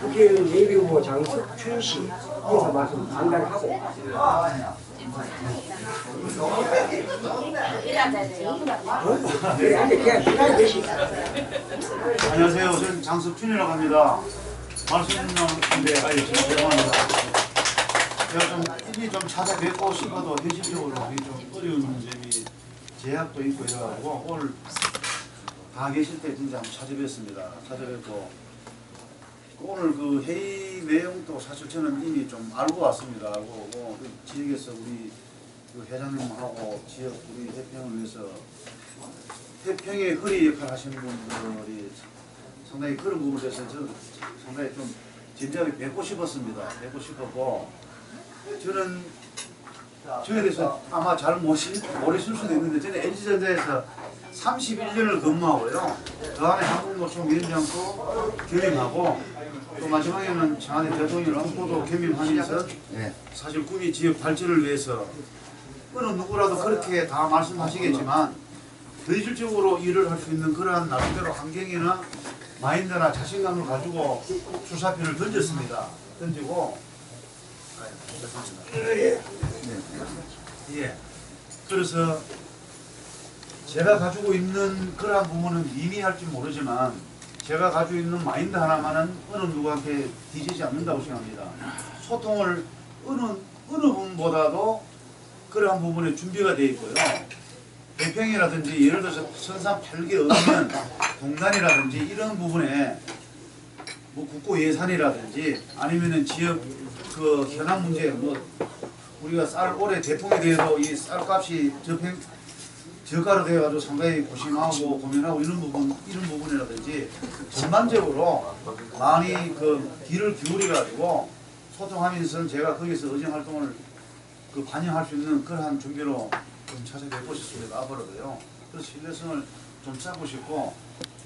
국회의원 예비 후보 장석춘 씨 인사 말씀 간단하고 계시 안녕하세요. 저는 장석준이라고 합니다. 말씀인데 제가 죄송합니다. 제가 좀 일이 좀 찾아뵙고 싶어도 현실적으로 좀 어려운 점이 제약도 있고 이래가지고 오늘 다 계실 때 진짜 한번 찾아뵙습니다. 찾아뵙고 오늘 그 회의 내용도 사실 저는 이미 좀 알고 왔습니다. 알고 오고 그 지역에서 우리 그 회장님하고 지역 우리 해평을 위해서 태평의 허리 역할 하시는 분들이 상당히 그런 부분에 대해서 저는 상당히 좀 진지하게 뵙고 싶었습니다. 뵙고 싶었고 저는 저에 대해서 아마 잘 모르실 수도 있는데 저는 LG전자에서 31년을 근무하고요. 그 안에 한국노총 위원장도 겸임하고 또 마지막에는 청와대 대통령 홍보도 겸임하면서 사실 구미 지역 발전을 위해서 어느 누구라도 그렇게 다 말씀하시겠지만 더 실질적으로 일을 할 수 있는 그러한 나름대로 환경이나 마인드나 자신감을 가지고 출사표를 던졌습니다. 던지고. 네. 예. 그래서 제가 가지고 있는 그러한 부분은 미미할지 모르지만 제가 가지고 있는 마인드 하나만은 어느 누구한테 뒤지지 않는다고 생각합니다. 소통을 어느 어느 분보다도 그러한 부분에 준비가 되어 있고요. 대평이라든지 예를 들어서 선산 8개 의면 동단이라든지 이런 부분에 뭐 국고 예산이라든지 아니면은 지역 그 현안 문제 뭐 우리가 쌀 올해 대통에 대해서 이 쌀값이 저평 저가로 되어가지고 상당히 고심하고 고민하고 이런 부분 이런 부분이라든지 전반적으로 많이 그 귀를 기울여가지고 소통하면서 제가 거기서 의정 활동을 그 반영할 수 있는 그러한 준비로 좀 찾아뵙고 싶습니다. 앞으로도요. 그래서 신뢰성을 좀 쌓고 싶고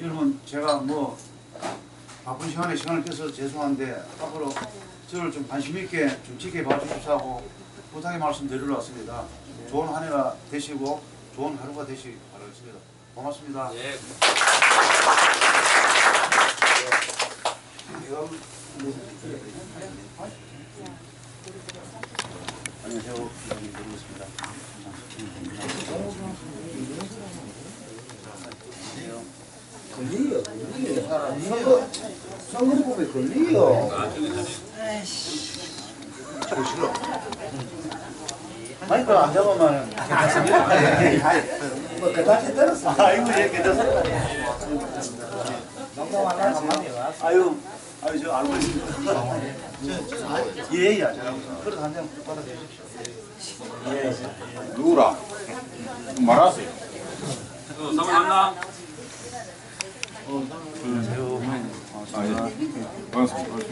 여러분 제가 뭐 바쁜 시간에 시간을 뺏어서 죄송한데 앞으로 저를 좀 관심 있게 좀 지켜봐 주시고 부탁의 말씀 드리러 왔습니다. 좋은 한 해가 되시고 좋은 하루가 되시기 바라겠습니다. 고맙습니다. 안녕하세요. 기자님 드리겠습니다. 걸리요 걸리요 선거 선거 보면 걸리요 마이크 안 잡으면 괜찮습니다. 뭐 그다지 들었어 아이고 예 괜찮습니다. 농담하나 와 아유 아유 저 알고 있습니다. 예예 제가 그릇 한장 받아 주십시오. 누구라? 말하세요. 사무 만나. 안녕하세요. 아, 예. 반갑습니다.